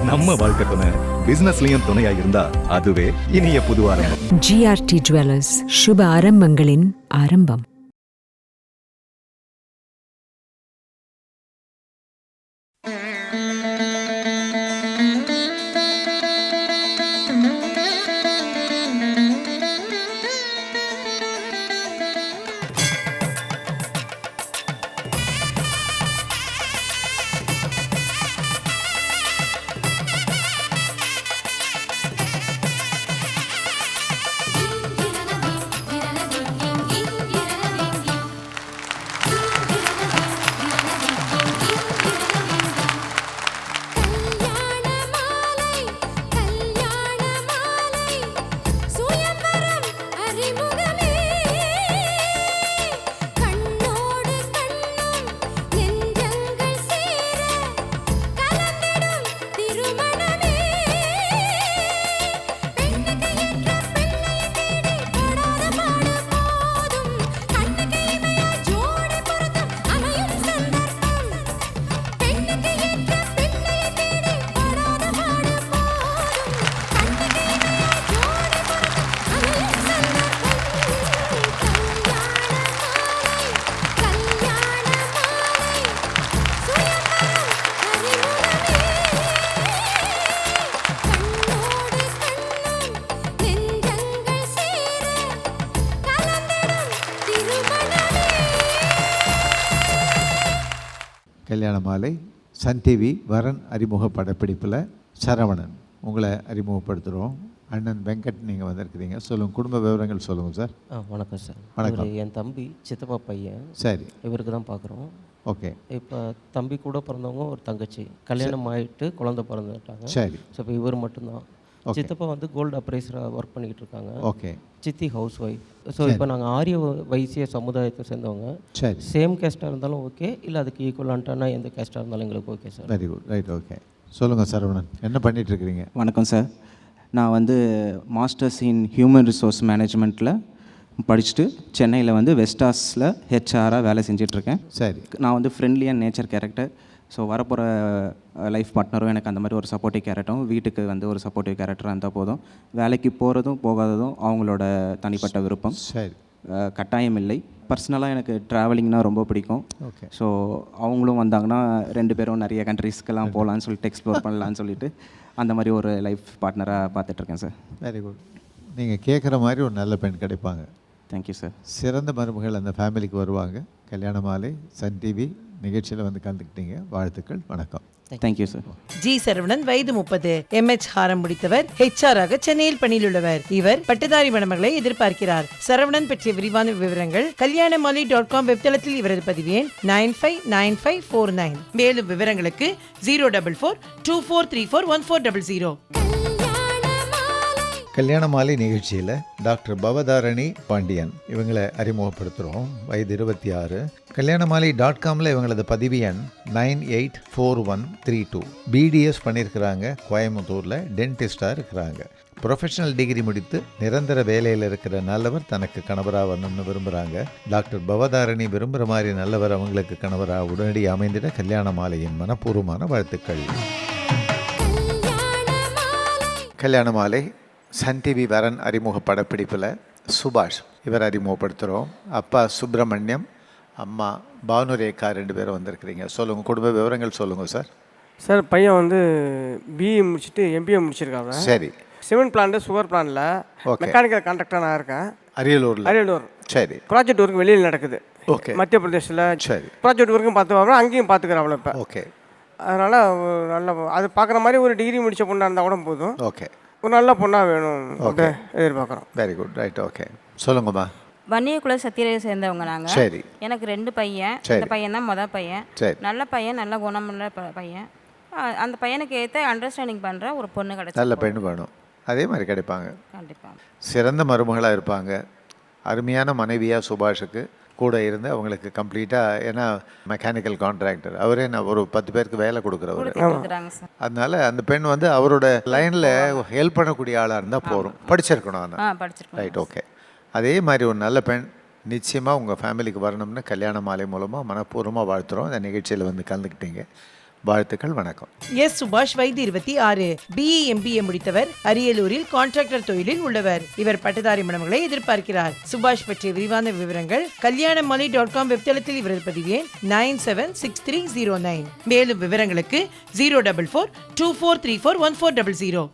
நம்ம வாழ்க்கை துணை பிசினஸ்லயும் துணையா இருந்தா அதுவே இனிய புது ஆரம்பம். ஜிஆர்டி ஜுவல்லர்ஸ் சுப ஆரம்பங்களின் ஆரம்பம். சன் டிவி வரன் அறிமுக படப்பிடிப்பில் சரவணன். உங்களை அறிமுகப்படுத்துகிறோம் அண்ணன் வெங்கட் நீங்கள் வந்திருக்கிறீங்க. சொல்லுங்கள் குடும்ப விவரங்கள் சொல்லுங்கள் சார். ஆ வணக்கம் சார். வணக்கம். என் தம்பி சித்தப்பா பையன். சரி. இவருக்கு தான் பார்க்குறோம். ஓகே. இப்போ தம்பி கூட பிறந்தவங்க ஒரு தங்கச்சி. கல்யாணம் ஆகிட்டு குழந்தை பிறந்துட்டாங்க. சரி. ஸோ இப்போ இவர் மட்டும்தான். சித்தப்பா வந்து கோல்டு அப்ரைசராக ஒர்க் பண்ணிக்கிட்டு இருக்காங்க ஓகே சித்தி ஹவுஸ் ஒய்ஃப் ஸோ இப்போ நாங்கள் ஆரிய வைசிய சமுதாயத்தை சேர்ந்தவங்க. சரி. சேம் கேஸ்ட்டாக இருந்தாலும் ஓகே இல்லை அதுக்கு ஈக்குவலான்ட்டானா எந்த கேஸ்ட்டாக இருந்தாலும் எங்களுக்கு okay sir very good right okay சொல்லுங்கள் சரவணன். என்ன பண்ணிட்டு இருக்கிறீங்க வணக்கம் சார் நான் வந்து மாஸ்டர்ஸ் இன் ஹியூமன் ரிசோர்ஸ் மேனேஜ்மெண்ட்டில் படிச்சுட்டு சென்னையில் வந்து வெஸ்டாஸில் ஹெச்ஆராக வேலை செஞ்சிட்ருக்கேன் சரி. நான் வந்து friendly and nature character so வரப்போகிற லைஃப் பார்ட்னரும் எனக்கு அந்த மாதிரி ஒரு சப்போர்ட்டிவ் கேரக்டரும் வீட்டுக்கு வந்து ஒரு சப்போர்ட்டிவ் கேரக்டராக இருந்தால் போதும். வேலைக்கு போகிறதும் போகாததும் அவங்களோட தனிப்பட்ட விருப்பம். சரி. கட்டாயம் இல்லை. பர்சனலாக எனக்கு ட்ராவலிங்னா ரொம்ப பிடிக்கும். ஓகே ஸோ அவங்களும் வந்தாங்கன்னா ரெண்டு பேரும் நிறைய கண்ட்ரீஸ்க்கெல்லாம் போகலான்னு சொல்லிட்டு எக்ஸ்ப்ளோர் பண்ணலான்னு சொல்லிட்டு அந்த மாதிரி ஒரு லைஃப் பார்ட்னராக பார்த்துட்ருக்கேன் சார் வெரி குட் நீங்கள் கேட்குற மாதிரி ஒரு நல்ல பெண் கிடைப்பாங்க. தேங்க்யூ சார் சிறந்த மருமகள் அந்த ஃபேமிலிக்கு வருவாங்க. கல்யாண மாலை சன் டிவி நிகழ்ச்சியில் வந்து கலந்துக்கிட்டீங்க. வாழ்த்துக்கள் வணக்கம். தேங்க்யூ சார் ஜி சரவணன் வயது முப்பது. எம்எச் ஹாரம் முடித்தவர் ஆக சென்னையில் பணியில் உள்ளவர் இவர் பட்டதாரி மணமகளை எதிர்பார்க்கிறார். சரவணன் பற்றிய விரிவான விவரங்கள் கல்யாணமாலி டாட் காம் வெப்தளத்தில் இவரது பதிவு எண் nine five nine five four nine மேலும் விவரங்களுக்கு zero double four two four three four one four double zero கல்யாண மாலை நிகழ்ச்சியில் டாக்டர் பவதாரணி பாண்டியன். இவங்களை அறிமுகப்படுத்துகிறோம் வயது இருபத்தி ஆறு கல்யாண மாலை டாட் காமில் இவங்களது பதிவு எண் nine eight four one three two. BDS பண்ணியிருக்கிறாங்க. கோயம்புத்தூரில் டென்டிஸ்டாக இருக்கிறாங்க. ப்ரொஃபஷனல் டிகிரி முடித்து நிரந்தர வேலையில் இருக்கிற நல்லவர் தனக்கு கணவராக வரணும்னு விரும்புகிறாங்க டாக்டர் பவதாரணி விரும்புகிற மாதிரி நல்லவர் அவங்களுக்கு கணவராக உடனடி அமைந்திட கல்யாண மாலையின் மனப்பூர்வமான வாழ்த்துக்கள். கல்யாண மாலை சன் டிவி வரன் அறிமுக படப்பிடிப்பில் சுபாஷ் இவர் அறிமுகப்படுத்துகிறோம் அப்பா சுப்பிரமணியம் அம்மா பானுரேகா ரெண்டு பேரும் வந்திருக்கிறீங்க. சொல்லுங்கள் குடும்ப விவரங்கள் சொல்லுங்கள் சார். சார் பையன் வந்து பிஇ முடிச்சுட்டு எம்பிஏ முடிச்சிருக்காங்க சரி. சிமெண்ட் பிளான்ட் சுகர் பிளான்ல. மெக்கானிக்கல் கான்ட்ராக்டர் நான் இருக்கேன். அரியலூரில். அரியலூர். சரி. ப்ராஜெக்ட் ஒர்க் வெளியில் நடக்குது. ஓகே மத்திய பிரதேசில் சரி. ப்ராஜெக்ட் ஒர்க்கும் பார்த்து அங்கேயும் பார்த்துக்கிறேன் இப்போ. ஓகே அதனால் நல்ல அது பார்க்குற மாதிரி ஒரு டிகிரி முடிச்ச பொண்ணாக இருந்தால் கூட போதும். ஓகே ஒரு நல்ல பொண்ணாக வேணும் அப்படி எதிர்பார்க்குறோம். வெரி குட் ரைட் ஓகே சொல்லுங்கம்மா. வன்னியகுல சத்திரையை சேர்ந்தவங்க நாங்கள் சரி. எனக்கு ரெண்டு பையன். இந்த பையன் தான் மொதல் பையன். நல்ல பையன் நல்ல குணமுள்ள ப- பையன். அந்த பையனுக்கு ஏற்ற அண்டர்ஸ்டாண்டிங் பண்ணுற ஒரு பொண்ணு நல்ல கிடச்சி பெண் வேணும். அதே மாதிரி கிடைப்பாங்க. கண்டிப்பாக சிறந்த மருமகளாக இருப்பாங்க. அருமையான மனைவியாக சுபாஷுக்கு கூட இருந்து அவங்களுக்கு கம்ப்ளீட்டாக ஏன்னா மெக்கானிக்கல் கான்ட்ராக்டர் அவரே நான் ஒரு பத்து பேருக்கு வேலை கொடுக்குறவர். அதனால அந்த பெண் வந்து அவரோட லைனில் ஹெல்ப் பண்ணக்கூடிய ஆளாக இருந்தால் போதும் படிச்சிருக்கணும் ஆனால் படிச்சிருக்கோம் ரைட் ஓகே அதே மாதிரி ஒரு நல்ல பெண் நிச்சயமாக உங்கள் ஃபேமிலிக்கு வரணும்னு கல்யாண மாலை மூலமாக மனப்பூர்வமாக வாழ்த்துறோம். இந்த நிகழ்ச்சியில் வந்து கலந்துக்கிட்டீங்க. வாழ்த்துக்கள் வணக்கம். எஸ் சுபாஷ் வயது இருபத்தி ஆறு. பிஇ எம்பிஏ முடித்தவர். அரியலூரில் கான்ட்ராக்டர் தொழிலில் உள்ளவர். இவர் பட்டதாரி மணமகளை எதிர்பார்க்கிறார். சுபாஷ் பற்றிய விரிவான விவரங்கள் கல்யாணமாலி டாட் காம் வெப்தளத்தில் இவரது பதிவு எண் nine seven six three zero nine. மேலும் விவரங்களுக்கு zero double four two four three four one four double zero.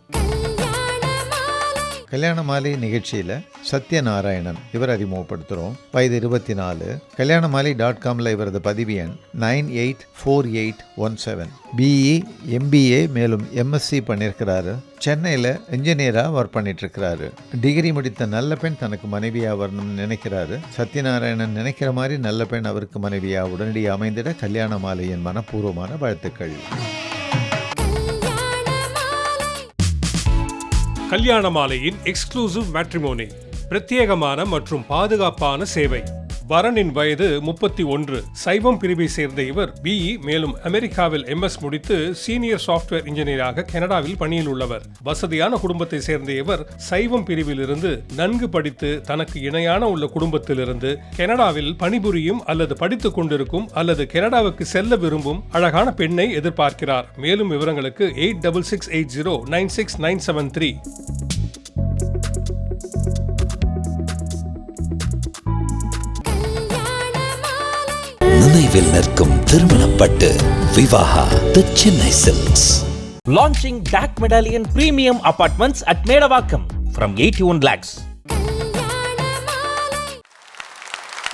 கல்யாண மாலை நிகழ்ச்சியில் சத்யநாராயணன் இவர் அறிமுகப்படுத்துகிறோம் வயது இருபத்தி நாலு கல்யாண மாலை டாட் காமில் இவரது பதிவு எண் nine eight four eight one seven. BE MBA மேலும் எம்எஸ்சி பண்ணியிருக்கிறாரு சென்னையில் இன்ஜினியராக ஒர்க் பண்ணிட்டுருக்கிறாரு. டிகிரி முடித்த நல்ல பெண் தனக்கு மனைவியாக வரணும்னு நினைக்கிறாரு. சத்யநாராயணன் நினைக்கிற மாதிரி நல்ல பெண் அவருக்கு மனைவியாக உடனடியாக அமைந்திட கல்யாண மாலையின் மனப்பூர்வமான வாழ்த்துக்கள். கல்யாண மாலையின் எக்ஸ்க்ளூசிவ் மேட்ரிமோனி பிரத்யேகமான மற்றும் பாதுகாப்பான சேவை. வரனின் வயது முப்பத்தி ஒன்று. சைவம் பிரிவை சேர்ந்த இவர் பிஇ மேலும் அமெரிக்காவில் எம்எஸ் முடித்து சீனியர் சாஃப்ட்வேர் இன்ஜினியராக கனடாவில் பணியில் உள்ளவர். வசதியான குடும்பத்தை சேர்ந்த இவர் சைவம் பிரிவிலிருந்து நன்கு படித்து தனக்கு இணையான உள்ள குடும்பத்திலிருந்து கனடாவில் பணிபுரியும் அல்லது படித்துக் கொண்டிருக்கும் அல்லது கனடாவுக்கு செல்ல விரும்பும் அழகான பெண்ணை எதிர்பார்க்கிறார். மேலும் விவரங்களுக்கு eight double six eight zero nine six nine seven three. நினைவில் நிற்கும் திருமணப்பட்டு Vivaha the Chennai silks Launching DAC Medallion Premium Apartments at Medavakkam from 81 lakhs.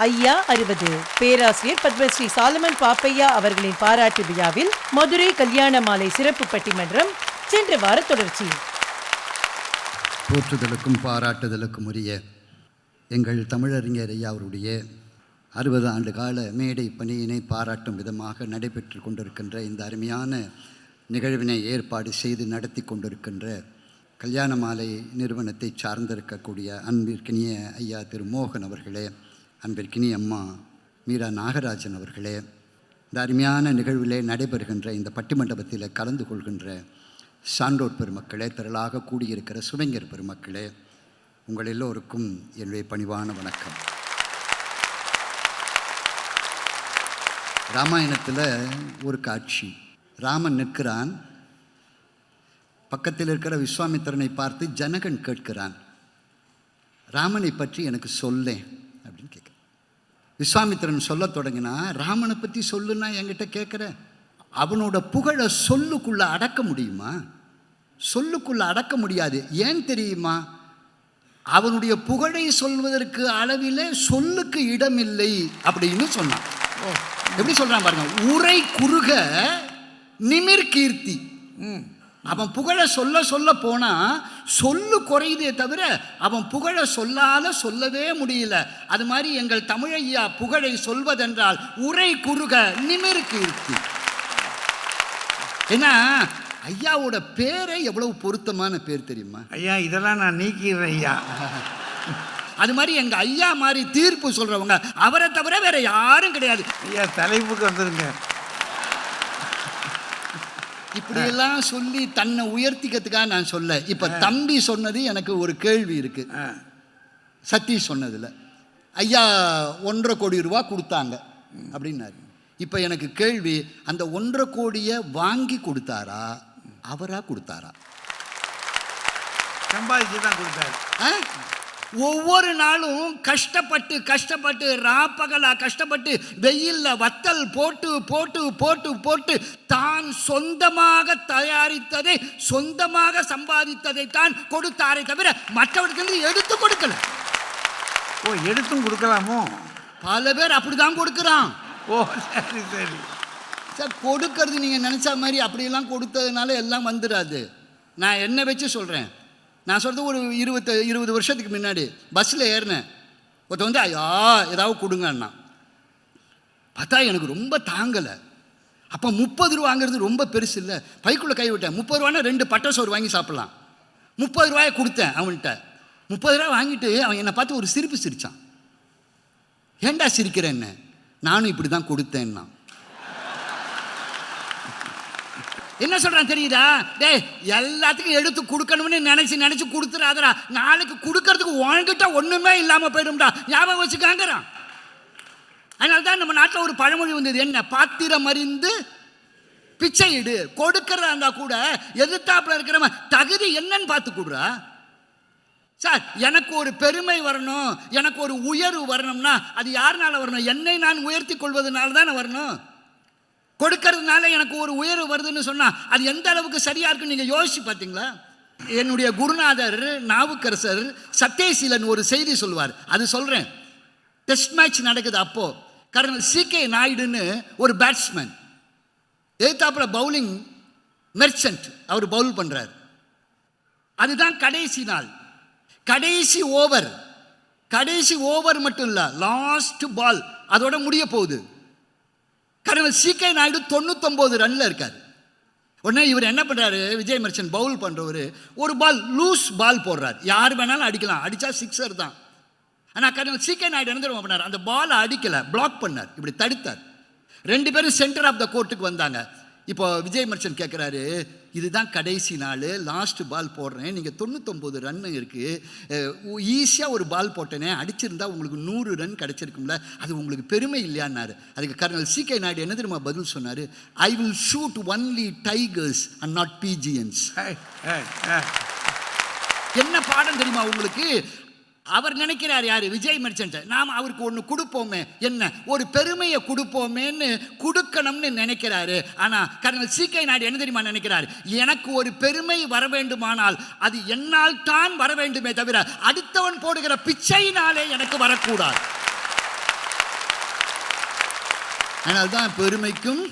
ஐயா அறுபது. பேராசிரியர் பத்மஸ்ரீ சாலமன் பாப்பையா அவர்களின் பாராட்டு விழாவில் மதுரை கல்யாண மாலை சிறப்பு பட்டிமன்றம் சென்ற வார தொடர்ச்சி. போற்றுதலுக்கும் பாராட்டுதலுக்கும் உரிய எங்கள் தமிழறிஞர் ஐயா அவருடைய அறுபது ஆண்டு கால மேடை பணியினை பாராட்டும் விதமாக நடைபெற்று கொண்டிருக்கின்ற இந்த அருமையான நிகழ்வினை ஏற்பாடு செய்து நடத்தி கொண்டிருக்கின்ற கல்யாண மாலை நிறுவனத்தை சார்ந்திருக்கக்கூடிய அன்பிற்கினிய ஐயா திரு மோகன் அவர்களே அன்பிற்கினிய அம்மா மீரா நாகராஜன் அவர்களே இந்த அருமையான நிகழ்விலே நடைபெறுகின்ற இந்த பட்டிமண்டபத்தில் கலந்து கொள்கின்ற சான்றோர் பெருமக்களே திரளாக கூடியிருக்கிற சுவைஞர் பெருமக்களே உங்கள் எல்லோருக்கும் என்னுடைய பணிவான வணக்கம். ராமாயணத்தில் ஒரு காட்சி. ராமன் நிற்கிறான். பக்கத்தில் இருக்கிற விஸ்வாமித்திரனை பார்த்து ஜனகன் கேட்கிறான் ராமனை பற்றி எனக்கு சொல்லேன் அப்படின்னு கேட்குறேன். விஸ்வாமித்திரன் சொல்ல தொடங்கினா ராமனை பற்றி சொல்லுன்னா என்கிட்ட கேட்குற அவனோட புகழை சொல்லுக்குள்ளே அடக்க முடியுமா? சொல்லுக்குள்ளே அடக்க முடியாது. ஏன் தெரியுமா? அவனுடைய புகழை சொல்வதற்கு அளவிலே சொல்லுக்கு இடமில்லை அப்படின்னு சொன்னான். எப்படி சொல்றான் பாருங்க உரை குறுக நிமிர் கீர்த்தி. அவன் புகழை சொல்ல சொல்ல போனா சொல்லு குறையுதே தவிர அவன் புகழை சொல்லால சொல்லவே முடியல. அது மாதிரி எங்கள் தமிழையா புகழை சொல்வதென்றால் உரை குறுக நிமிர் கீர்த்தி. ஏன்னா ஐயாவோட பேரே எவ்வளவு பொருத்தமான பேர் தெரியுமா? ஐயா இதெல்லாம் நான் நீக்கிறேன் ஐயா. அது மாதிரி எங்க ஐயா மாதிரி தீர்ப்பு சொல்றவங்க அவரை தவிர வேற யாரும் கிடையாது. ஐயா தலைப்புக்கு வந்துருங்க. இப்படியெல்லாம் சொல்லி தன்னை உயர்த்திக்கிறதுக்காக நான் சொல்ல இப்ப தம்பி சொன்னது எனக்கு ஒரு கேள்வி இருக்கு. சதீஷ் சொன்னதுல ஐயா ஒன்றரை கோடி ரூபா கொடுத்தாங்க அப்படின்னாரு. இப்போ எனக்கு கேள்வி அந்த ஒன்றரை கோடியை வாங்கி கொடுத்தாரா? அவரா கொடுத்தாரா? சம்பாதிச்சு தான் கொடுத்தாரு. ஆ? ஒவ்வொரு நாளும் கஷ்டப்பட்டு கஷ்டப்பட்டு ராப்பகலா கஷ்டப்பட்டு வெயில்ல வத்தல் போட்டு போட்டு போட்டு போட்டு தான் சொந்தமாக தயாரித்ததை சொந்தமாக சம்பாதித்ததை தான் கொடுத்தாரே தவிர மற்றவர்களுக்கு எடுத்து கொடுக்கல. ஓ எடுத்தும் கொடுக்கலாமோ? பல பேர் அப்படிதான் கொடுக்குறான். ஓ சரி சரி. சார் கொடுக்கறது நீங்கள் நினச்ச மாதிரி அப்படியெல்லாம் கொடுத்ததுனால எல்லாம் வந்துடாது. நான் என்ன வச்சு சொல்கிறேன் நான் சொல்கிறது ஒரு இருபத்து இருபது வருஷத்துக்கு முன்னாடி. பஸ்ஸில் ஏறினேன். ஒருத்த வந்து ஐயா ஏதாவது கொடுங்கண்ணா. பார்த்தா எனக்கு ரொம்ப தாங்கலை. அப்போ முப்பது ரூபாங்கிறது ரொம்ப பெருசு இல்லை. பைக்குள்ளே கை விட்டேன். முப்பது ரூபானா ரெண்டு பட்டை சோறு வாங்கி சாப்பிட்லாம். முப்பது ரூபாயை கொடுத்தேன் அவன்கிட்ட. முப்பது ரூபா வாங்கிட்டு அவன் என்னை பார்த்து ஒரு சிரிப்பு சிரித்தான் ஏண்டா சிரிக்கிறேன்னு? நானும் இப்படி தான் கொடுத்தேன்னா. என்ன சொல்கிறான் தெரியுதா? டேய் எல்லாத்துக்கும் எடுத்து கொடுக்கணும்னு நினச்சி நினச்சி கொடுத்துறாதடா. நாளைக்கு கொடுக்கறதுக்கு உன்கிட்ட ஒன்றுமே இல்லாமல் போயிடும்டா. ஞாபகம் வச்சுக்காங்கிறான் அதனால தான் நம்ம நாட்டில் ஒரு பழமொழி வந்தது. என்ன? பாத்திரம் அறிந்து பிச்சை இடு. கொடுக்கறதா இருந்தால் கூட எதிர்த்தாப்பில் இருக்கிறவன் தகுதி என்னன்னு பார்த்து கொடுறா சார் எனக்கு ஒரு பெருமை வரணும். எனக்கு ஒரு உயர்வு வரணும்னா அது யாருனால வரணும்? என்னை நான் உயர்த்தி கொள்வதனால தானே வரணும்? கொடுக்கறதுனால எனக்கு ஒரு உயர்வு வருதுன்னு சொன்னால் அது எந்த அளவுக்கு சரியாக இருக்குன்னு நீங்கள் யோசிச்சு பார்த்தீங்களா என்னுடைய குருநாதர் நாவுக்கரசர் சத்யசீலன் ஒரு செய்தி சொல்லுவார். அது சொல்கிறேன் டெஸ்ட் மேட்ச் நடக்குது அப்போது கர்னல் சி கே நாயுடுன்னு ஒரு பேட்ஸ்மேன் எதிர்த்தாப்புல பவுலிங் மெர்ச்சன்ட் அவர் பவுல் பண்ணுறார் அதுதான் கடைசி நாள். கடைசி ஓவர் கடைசி ஓவர் மட்டும் இல்லை லாஸ்ட் பால் அதோட முடிய போகுது. கர்னல் சி கே நாயுடு தொண்ணூத்தொம்பது ரன்ல இருக்கார். உடனே இவர் என்ன பண்றாரு? விஜய் மர்ச்சன் பவுல் பண்றவர் ஒரு பால் லூஸ் பால் போடுறார். யார் வேணாலும் அடிக்கலாம். அடிச்சா சிக்ஸர் தான். ஆனால் கர்னல் சி நாயுடு என்ன தெரியுமா பண்ணார்? அந்த பாலை அடிக்கல பிளாக் பண்ணார். இப்படி தடுத்தார். ரெண்டு பேரும் சென்டர் ஆஃப் த கோர்ட்டுக்கு வந்தாங்க. இப்போ விஜய் மர்ச்சன் கேட்குறாரு இதுதான் கடைசி நாள். லாஸ்ட் பால் போடுறேன். நீங்கள் தொண்ணூத்தொம்பது ரன் இருக்குது ஈஸியாக ஒரு பால் போட்டேனே. அடிச்சிருந்தா உங்களுக்கு நூறு ரன் கிடச்சிருக்கும்ல. அது உங்களுக்கு பெருமை இல்லையான்னாரு. அதுக்கு கர்னல் சி கே நாயுடு என்ன தெரியுமா பதில் சொன்னார்? I will shoot only tigers and not pigeons என்ன பாடம் தெரியுமா உங்களுக்கு? அவர் நினைக்கிறார் யாரு? விஜய் மர்ச்சன்ட் நாம் அவருக்கு ஒன்று கொடுப்போமே. என்ன? ஒரு பெருமையை கொடுப்போமேன்னு கொடுக்கணும்னு நினைக்கிறாரு. ஆனா கர்னல் சி கே நாயுடு என்ன தெரியுமா நினைக்கிறார்? எனக்கு ஒரு பெருமை வர வேண்டுமானால் அது என்னால் தான் வர வேண்டுமே தவிர அடுத்தவன் போடுகிற பிச்சையினாலே எனக்கு வரக்கூடாது. அதனால்தான் பெருமைக்கும்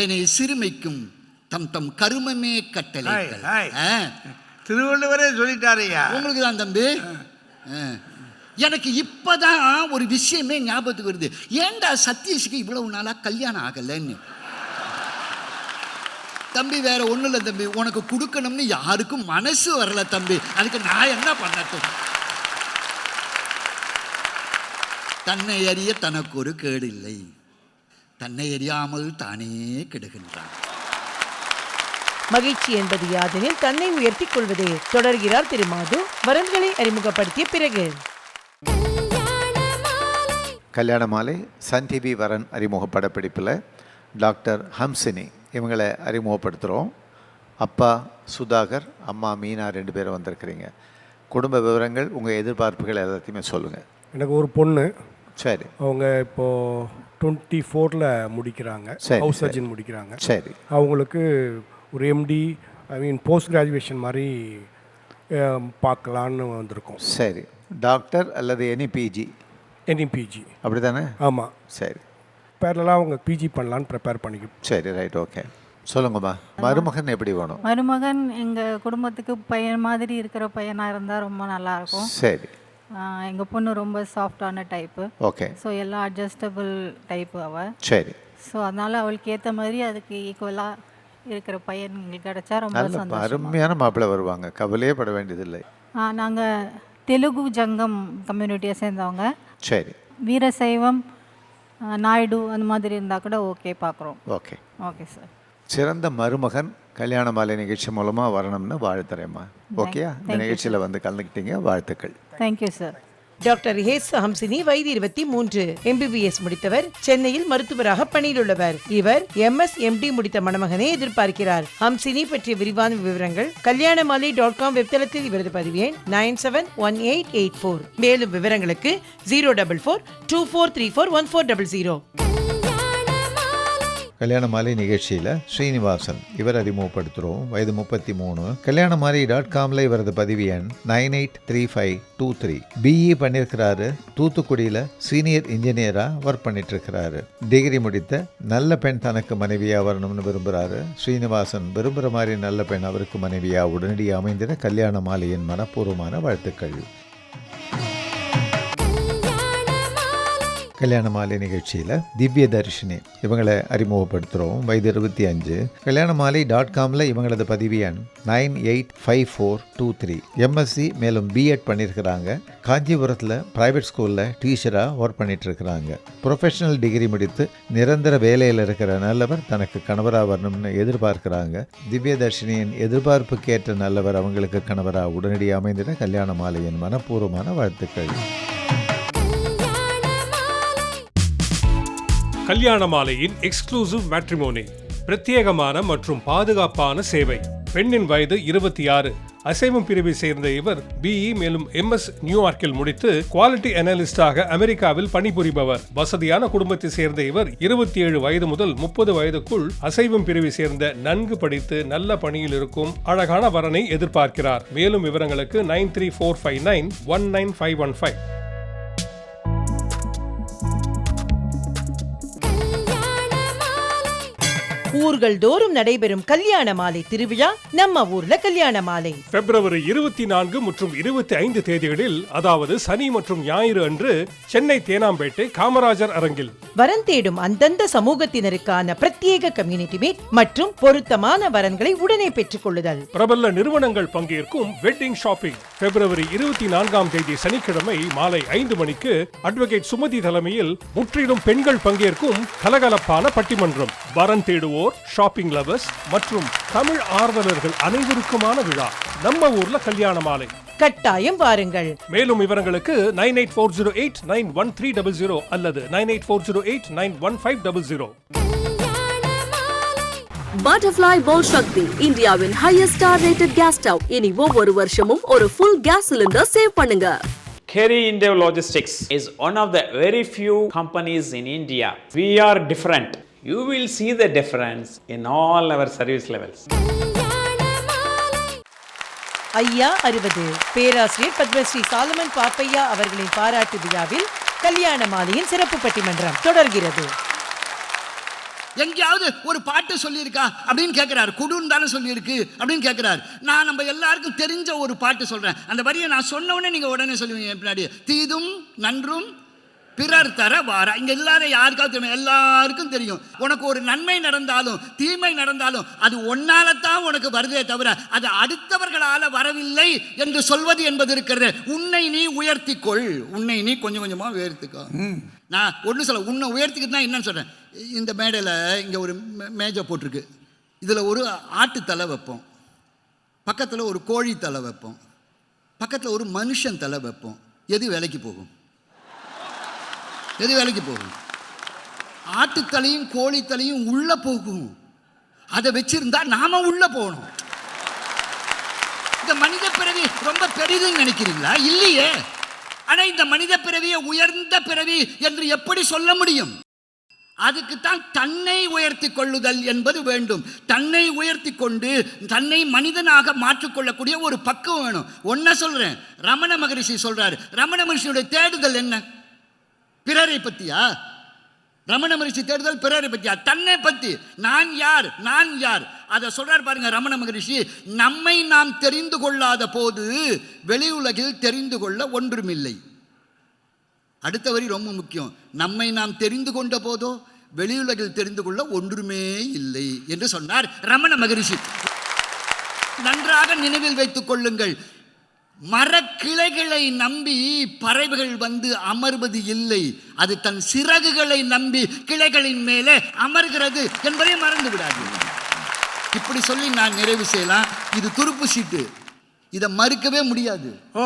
ஏனைய சிறுமைக்கும் தம் தம் கருமமே கட்டளை. திருவள்ளுவரே சொல்லிட்டாரையா உங்களுக்கு தான் தம்பி. ஆ. எனக்கு இப்பதான் ஒரு விஷயமே ஞாபகத்துக்கு வருது. ஏன்டா சதீஷுக்கு இவ்வளவு நாளாக கல்யாணம் ஆகலைன்னு? தம்பி வேற ஒன்றும் இல்லை தம்பி. உனக்கு கொடுக்கணும்னு யாருக்கும் மனசு வரல தம்பி. அதுக்கு நான் என்ன பண்ணட்டும்? தன்னை அறிய தனக்கு ஒரு கேடு இல்லை. தன்னை அறியாமல் தானே கெடுகின்றான். மகிழ்ச்சி என்பது யாதெனில் தன்னை உயர்த்திக் கொள்வதே. தொடர்கிறார் திரு மாது. வரன்களை அறிமுகப்படுத்திய பிறகு. கல்யாண மாலை சன் டிவி வரன் அறிமுக படப்பிடிப்பில் டாக்டர் ஹம்சினி இவங்களை அறிமுகப்படுத்துகிறோம். அப்பா சுதாகர் அம்மா மீனா ரெண்டு பேரும் வந்திருக்கிறீங்க. குடும்ப விவரங்கள் உங்கள் எதிர்பார்ப்புகள் எல்லாத்தையுமே சொல்லுங்கள். எனக்கு ஒரு பொண்ணு. சரி. அவங்க இப்போது டுவெண்ட்டி ஃபோரில் முடிக்கிறாங்க. சரி, ஹவுஸ் சரி. சர்ஜன் முடிக்கிறாங்க. சரி. அவங்களுக்கு ஒரு MD I mean post graduation மாதிரி அஹ், பார்க்கலான்னு வந்திருக்கோம். சரி. டாக்டர் அல்லது எனி பிஜி எனி பிஜி அப்படி தானே ஆமாம் சரி. பேரலாக அவங்க பிஜி பண்ணலான்னு ப்ரிப்பேர் பண்ணிக்க சரி ரைட் ஓகே சொல்லுங்கம்மா. மருமகன் எப்படி வேணும்? மருமகன் எங்கள் குடும்பத்துக்கு பையன் மாதிரி இருக்கிற பையனாக இருந்தால் ரொம்ப நல்லாயிருக்கும் சரி. எங்கள் பொண்ணு ரொம்ப சாஃப்டான டைப்பு ஓகே ஸோ எல்லாம் அட்ஜஸ்டபிள் டைப்பு அவள் சரி. ஸோ அதனால் அவளுக்கு ஏற்ற மாதிரி அதுக்கு ஈக்குவலாக இருக்கிற பையன் எங்களுக்கு கிடைச்சா ரொம்ப நல்ல சந்தோஷம் அருமையான மாப்பிள்ளை வருவாங்க. கவலையே பட வேண்டியதில்லை. நாங்கள் தெலுங்கு ஜங்கம் கம்யூனிட்டியை சேர்ந்தவங்க. சரி. வீரசைவம் ஆ, நாயுடு அந்த மாதிரி இருந்தால் கூட ஓகே பார்க்குறோம் ஓகே. Okay sir. சிறந்த மருமகன் கல்யாண மாலை நிகழ்ச்சி மூலமாக வரணும்னு வாழ்த்துறேம்மா. ஓகேயா? இந்த நிகழ்ச்சியில் வந்து கலந்துக்கிட்டீங்க. வாழ்த்துக்கள். தேங்க்யூ சார் டாக்டர் ஹேஸ் ஹம்சினி வயது இருபத்தி மூன்று. எம்பிபிஎஸ் முடித்தவர் சென்னையில் மருத்துவராக பணியில் உள்ளவர் இவர் எம்எஸ் எம்டி முடித்த மணமகனை எதிர்பார்க்கிறார். ஹம்சினி பற்றிய விரிவான விவரங்கள் கல்யாணமாலை டாட் காம் வெப்தளத்தில் இவரது பதிவு எண் nine seven one eight eight four. மேலும் விவரங்களுக்கு zero double four two four three four one four double zero. கல்யாண மாலை நிகழ்ச்சியில் ஸ்ரீனிவாசன் இவர் அறிமுகப்படுத்துகிறோம் வயது முப்பத்தி மூணு கல்யாண மாலை டாட் காமில் இவரது பதிவு எண் nine eight three five two three. BE பண்ணியிருக்கிறாரு தூத்துக்குடியில் சீனியர் இன்ஜினியராக ஒர்க் பண்ணிட்டு இருக்கிறாரு டிகிரி முடித்த நல்ல பெண் தனக்கு மனைவியாக வரணும்னு விரும்புகிறாரு ஸ்ரீனிவாசன் விரும்புகிற மாதிரி நல்ல பெண் அவருக்கு மனைவியாக உடனடியாக அமைந்திட கல்யாண மாலையின் மனப்பூர்வமான வாழ்த்துக்கள். கல்யாண மாலை நிகழ்ச்சியில் திவ்ய தர்ஷினி இவங்களை அறிமுகப்படுத்துகிறோம் வயது இருபத்தி அஞ்சு. கல்யாண மாலை டாட் காமில் இவங்களது பதிவு எண் nine eight five four two three. MSc மேலும் பிஎட் பண்ணியிருக்கிறாங்க காஞ்சிபுரத்தில் ப்ரைவேட் ஸ்கூலில் டீச்சராக ஒர்க் பண்ணிகிட்ருக்கிறாங்க ப்ரொஃபஷனல் டிகிரி முடித்து நிரந்தர வேலையில் இருக்கிற நல்லவர் தனக்கு கணவராக வரணும்னு எதிர்பார்க்கிறாங்க. திவ்ய தர்ஷினியின் எதிர்பார்ப்புக்கேற்ற நல்லவர் அவங்களுக்கு கணவராக உடனடியாக அமைந்திட கல்யாண மாலையின் மனப்பூர்வமான வாழ்த்துக்கள். கல்யாண மாலையின் எக்ஸ்க்ளூசிவ் மேட்ரிமோனி பிரத்யேகமான மற்றும் பாதுகாப்பான சேவை. பெண்ணின் வயது இருபத்தி ஆறு. அசைவம் பிரிவை சேர்ந்த இவர் பிஇ மேலும் எம்எஸ் நியூயார்க்கில் முடித்து குவாலிட்டி அனலிஸ்டாக அமெரிக்காவில் பணிபுரிபவர். வசதியான குடும்பத்தை சேர்ந்த இவர் இருபத்தி ஏழு வயது முதல் முப்பது வயதுக்குள் அசைவம் பிரிவை சேர்ந்த நன்கு படித்து நல்ல பணியில் இருக்கும் அழகான வரனை எதிர்பார்க்கிறார். மேலும் விவரங்களுக்கு nine three four five nine one nine five one five. ஊர்கள் தோறும் நடைபெறும் கல்யாண மாலை திருவிழா நம்ம ஊர்ல கல்யாண மாலை. பிப்ரவரி இருபத்தி நான்கு மற்றும் இருபத்தி ஐந்து தேதிகளில் அதாவது சனி மற்றும் ஞாயிறு அன்று சென்னை தேனாம்பேட்டை காமராஜர் அரங்கில். வரன் தேடும் அந்தந்த சமூகத்தினருக்கான பிரத்யேக கம்யூனிட்டி மீட் மற்றும் பொருத்தமான வரன்களை உடனே பெற்றுக் கொள்ளுதல். பிரபல நிறுவனங்கள் பங்கேற்கும் வெட்டிங் ஷாப்பிங் பிப்ரவரி இருபத்தி நான்காம் தேதி சனிக்கிழமை மாலை ஐந்து மணிக்கு அட்வொகேட் சுமதி தலைமையில் முற்றிலும் பெண்கள் பங்கேற்கும் கலகலப்பான பட்டிமன்றம். வரன் தேடுவோர் ஷாப்பிங் லவர்ஸ் மற்றும் தமிழ் ஆர்வலர்கள் அனைவருக்குமான விழா. நம்ம ஊர்ல கல்யாண மாலை. கட்டாயம் வாருங்கள் மேலும் விவரங்களுக்கு nine eight four zero eight nine one three double zero அல்லது nine eight four zero eight nine one five double zero. Butterfly போல் சக்தி இந்தியாவின் highest star rated gas stove இனி ஒவ்வொரு வருஷமும் ஒரு ஃபுல் கேஸ் சிலிண்டர் சேவ் பண்ணுங்க. Kerry India Logistics is one of the very few companies in India. We are different. You will see the difference in all our service levels. ஐயா அறுபது. பேராசிரியர் பத்மஸ்ரீ சாலமன் பாப்பையா அவர்களின் பாராட்டு விழாவில் கல்யாண மாலையின் சிறப்பு பட்டிமன்றம் தொடர்கிறது. எங்கேயாவது ஒரு பாட்டு சொல்லியிருக்கா அப்படின்னு கேட்குறாரு குடுன்னு தானே சொல்லியிருக்கு அப்படின்னு கேட்குறாரு நான் நம்ம எல்லாருக்கும் தெரிஞ்ச ஒரு பாட்டு சொல்கிறேன் அந்த வரியை நான் சொன்ன உடனே நீங்கள் உடனே சொல்லுவீங்க பின்னாடி. தீதும் நன்றும் பிறர் தர வாரா. இங்கே எல்லாரும் யாருக்காவது தெரியும்? எல்லாருக்கும் தெரியும். உனக்கு ஒரு நன்மை நடந்தாலும் தீமை நடந்தாலும் அது ஒன்னால தான் உனக்கு வருதே தவிர அது அடுத்தவர்களால வரவில்லை என்று சொல்வது என்பது இருக்கிறது. உன்னை நீ உயர்த்திக்கொள். உன்னை நீ கொஞ்சம் கொஞ்சமாக உயர்த்திக்கோ. நான் ஒன்றும் சொல்ல உன்னை உயர்த்திக்கிட்டு என்னன்னு சொல்கிறேன் இந்த மேடையில் இங்கே ஒரு மேஜை போட்டிருக்கு. இதில் ஒரு ஆட்டு தலை வைப்போம். பக்கத்தில் ஒரு கோழி தலை வைப்போம். பக்கத்தில் ஒரு மனுஷன் தலை வைப்போம். எது வேலைக்கு போகும்? எது வேலைக்கு போகும்? ஆட்டுத்தலையும் கோழித்தலையும் உள்ள போகும். அதை வச்சிருந்தா நாம உள்ள போகணும். இந்த மனித பிறவி ரொம்ப பெரிதுன்னு நினைக்கிறீங்களா? இல்லையே. ஆனா இந்த மனித பிறவியை உயர்ந்த பிறவி என்று எப்படி சொல்ல முடியும்? அதுக்கு தான் தன்னை உயர்த்தி கொள்ளுதல் என்பது வேண்டும். தன்னை உயர்த்தி கொண்டு தன்னை மனிதனாக மாற்றிக்கொள்ளக்கூடிய ஒரு பக்குவம் வேணும். ஒன்ன சொல்றேன். ரமண மகரிஷி சொல்றாரு. ரமண மகரிஷியுடைய தேடுதல் என்ன? பிறரை பத்தியா? ரமண மகரிஷி தேடுதல் பிறரை பத்தியா? தன்னை பத்தி. நான் யார்? நான் யார்? அதை சொல்றார் பாருங்க ரமண மகரிஷி. நம்மை நாம் தெரிந்து கொள்ளாத போது வெளி உலகில் தெரிந்து கொள்ள ஒன்றுமில்லை. அடுத்த வரி ரொம்ப முக்கியம். நம்மை நாம் தெரிந்து கொண்ட போதோ வெளியுலகில் தெரிந்து கொள்ள ஒன்றுமே இல்லை என்று சொன்னார் ரமண மகரிஷி. நன்றாக நினைவில் வைத்துக் கொள்ளுங்கள். மரக்கிளைகளை நம்பி பறவைகள் வந்து அமர்வது இல்லை. அது தன் சிறகுகளை நம்பி கிளைகளின் மேலே அமர்கிறது என்பதை மறந்து விடாது இப்படி சொல்லி நான் நிறைவு செய்யலாம். இது துருப்பு சீட்டு. இதை மறுக்கவே முடியாது. ஓ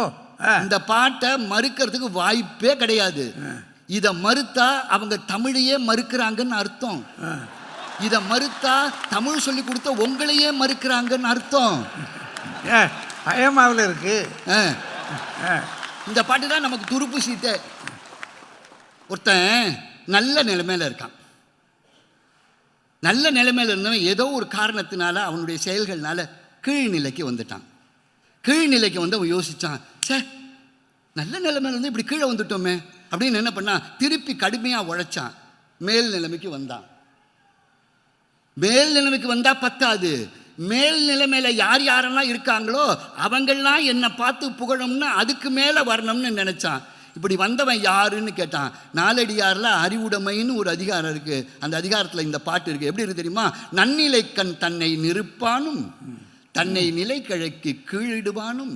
இந்த பாட்டை மறுக்கிறதுக்கு வாய்ப்பே கிடையாது. இதை மறுத்தா அவங்க தமிழையே மறுக்கிறாங்கன்னு அர்த்தம். இதை மறுத்தா தமிழ் சொல்லி கொடுத்த உங்களையே மறுக்கிறாங்கன்னு அர்த்தம். ஏ பயமாவில் இருக்கு. இந்த பாட்டு தான் நமக்கு துருப்பு சீட்டே ஒருத்தன் நல்ல நிலைமையில இருக்கான். நல்ல நிலைமையில இருந்தவன் ஏதோ ஒரு காரணத்தினால அவனுடைய செயல்கள்னால கீழ்நிலைக்கு வந்துட்டான். கீழ்நிலைக்கு வந்து அவன் யோசிச்சான் சே நல்ல நிலைமையில இருந்து இப்படி கீழே வந்துட்டோமே. அப்படின்னு என்ன பண்ணான்? திருப்பி கடுமையாக உழைச்சான். மேல் நிலைமைக்கு வந்தான். மேல் நிலைமைக்கு வந்தா பத்தாது. மேல் நிலைமையில யார் யாரெல்லாம் இருக்காங்களோ அவங்கெல்லாம் என்னை பார்த்து புகழணும்னு அதுக்கு மேலே வரணும்னு நினச்சான். இப்படி வந்தவன் யாருன்னு கேட்டான். நாலடியாரில் அறிவுடைமைன்னு ஒரு அதிகாரம் இருக்குது அந்த அதிகாரத்தில் இந்த பாட்டு இருக்குது எப்படி இருக்கு தெரியுமா? நன்னிலை கண் தன்னை நிறுப்பானும் தன்னை நிலை கிழக்கு கீழிடுவானும்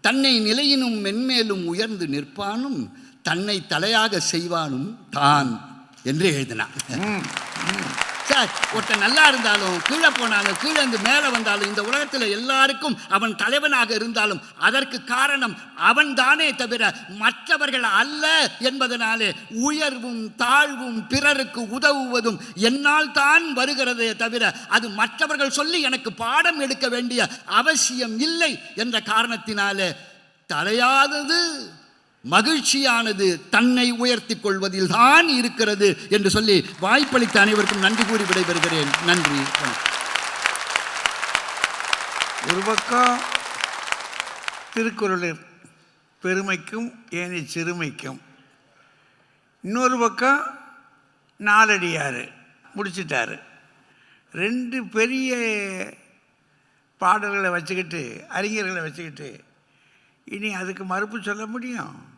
தன்னை நிலையினும் மென்மேலும் உயர்ந்து நிற்பானும் தன்னை தலையாக செய்வானும் தான். என்று எழுதினான். சார் ஒருத்தன் நல்லா இருந்தாலும் கீழே போனாலும் கீழே இருந்து மேலே வந்தாலும் இந்த உலகத்தில் எல்லாருக்கும் அவன் தலைவனாக இருந்தாலும் அதற்கு காரணம் அவன் தானே தவிர மற்றவர்கள் அல்ல என்பதனாலே உயர்வும் தாழ்வும் பிறருக்கு உதவுவதும் என்னால் தான் வருகிறதே தவிர அது மற்றவர்கள் சொல்லி எனக்கு பாடம் எடுக்க வேண்டிய அவசியம் இல்லை என்ற காரணத்தினாலே தலையாதது மகிழ்ச்சியானது தன்னை உயர்த்தி கொள்வதில் தான் இருக்கிறது என்று சொல்லி வாய்ப்பளித்த அனைவருக்கும் நன்றி கூறி விடைபெறுகிறேன். நன்றி. ஒரு பக்கம் திருக்குறளின் பெருமைக்கும் ஏனி சிறுமைக்கும். இன்னொரு பக்கம் நாலடியார் முடிச்சிட்டாரு. ரெண்டு பெரிய பாடல்களை வச்சுக்கிட்டு அறிஞர்களை வச்சுக்கிட்டு இனி அதுக்கு மறுப்பு சொல்ல முடியும்?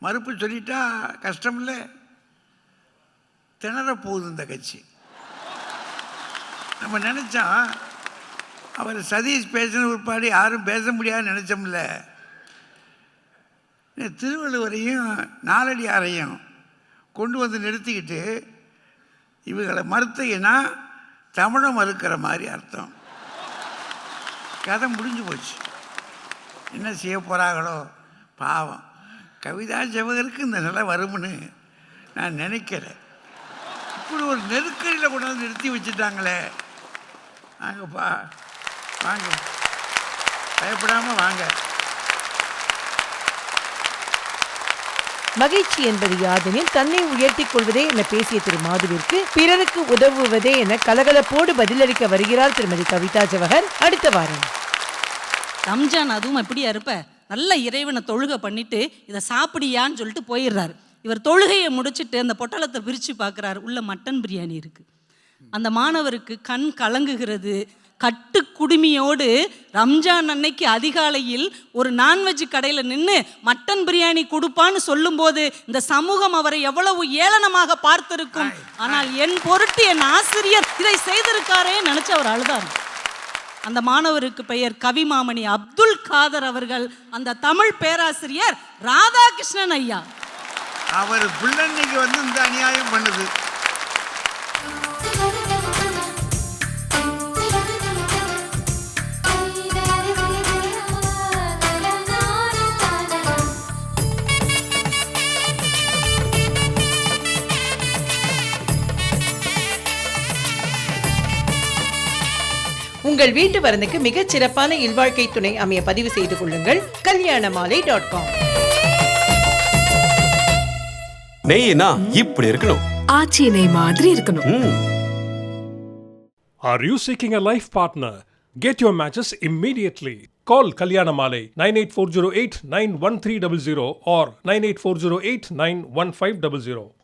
மறுப்பு சொல்லிட்டா கஷ்டம் இல்லை. திணற போகுது இந்த கட்சி. நம்ம நினச்சா அவர் சதீஷ் பேசின உட்பாடு யாரும் பேச முடியாதுன்னு நினச்சோம்ல திருவள்ளுவரையும் நாலடியாரையும் கொண்டு வந்து நிறுத்திக்கிட்டு இவங்களை மறுத்தீங்கன்னா தமிழை மறுக்கிற மாதிரி அர்த்தம். கதை முடிஞ்சு போச்சு. என்ன செய்ய போகிறாங்களோ பாவம். கவிதா ஜவகருக்கு இந்த நிலை வரும்னு நான் நினைக்கிறேன் இப்படி ஒரு நெருக்கடியில் கொண்டாந்து நிறுத்தி வச்சுட்டாங்களே. வாங்கப்பா வாங்க. பயப்படாமல் வாங்க. மகிழ்ச்சி என்பது யாதெனில் தன்னை உயர்த்திக் கொள்வதே என பேசிய திரு மாதுவிற்கு பிறருக்கு உதவுவதே என கலகலப்போடு பதிலளிக்க வருகிறார் திருமதி கவிதா ஜவஹர் அடுத்த வாரம். ரம்ஜான் அதுவும் எப்படியா இருப்ப? நல்ல இறைவனை தொழுகை பண்ணிட்டு இதை சாப்பிடியான்னு சொல்லிட்டு போயிடுறாரு. இவர் தொழுகையை முடிச்சிட்டு அந்த பொட்டலத்தை பிரித்து பார்க்குறாரு. உள்ள மட்டன் பிரியாணி இருக்கு. அந்த மாணவருக்கு கண் கலங்குகிறது. கட்டு குடுமியோடு ரம்ஜான் அன்னைக்கு அதிகாலையில் ஒரு நான்வெஜ் கடையில் நின்று மட்டன் பிரியாணி கொடுப்பான்னு சொல்லும்போது இந்த சமூகம் அவரை எவ்வளவு ஏளனமாக பார்த்திருக்கும். ஆனால் என் பொருட்டு என் ஆசிரியர் இதை செய்திருக்காரே நினைச்சு அவர் அழுதார். அந்த மாணவருக்கு பெயர் கவிமாமணி அப்துல் காதர் அவர்கள் அந்த தமிழ் பேராசிரியர் ராதாகிருஷ்ணன் ஐயா. அவர் பிள்ளைக்கு வந்து இந்த அநியாயம் பண்ணுது. உங்கள் வீட்டு வரனுக்கு மிகச் சிறப்பான இல்வாழ்க்கை துணை அமைய பதிவு செய்து கொள்ளுங்கள் கல்யாண மாலை டாட் காம் நெய்னா இப்படி இருக்கணும் ஆச்சி நெய் மாதிரி இருக்கணும் Are you seeking a life partner? Get your matches immediately. Call Kalyanamale 98408 91300 or 98408 91500.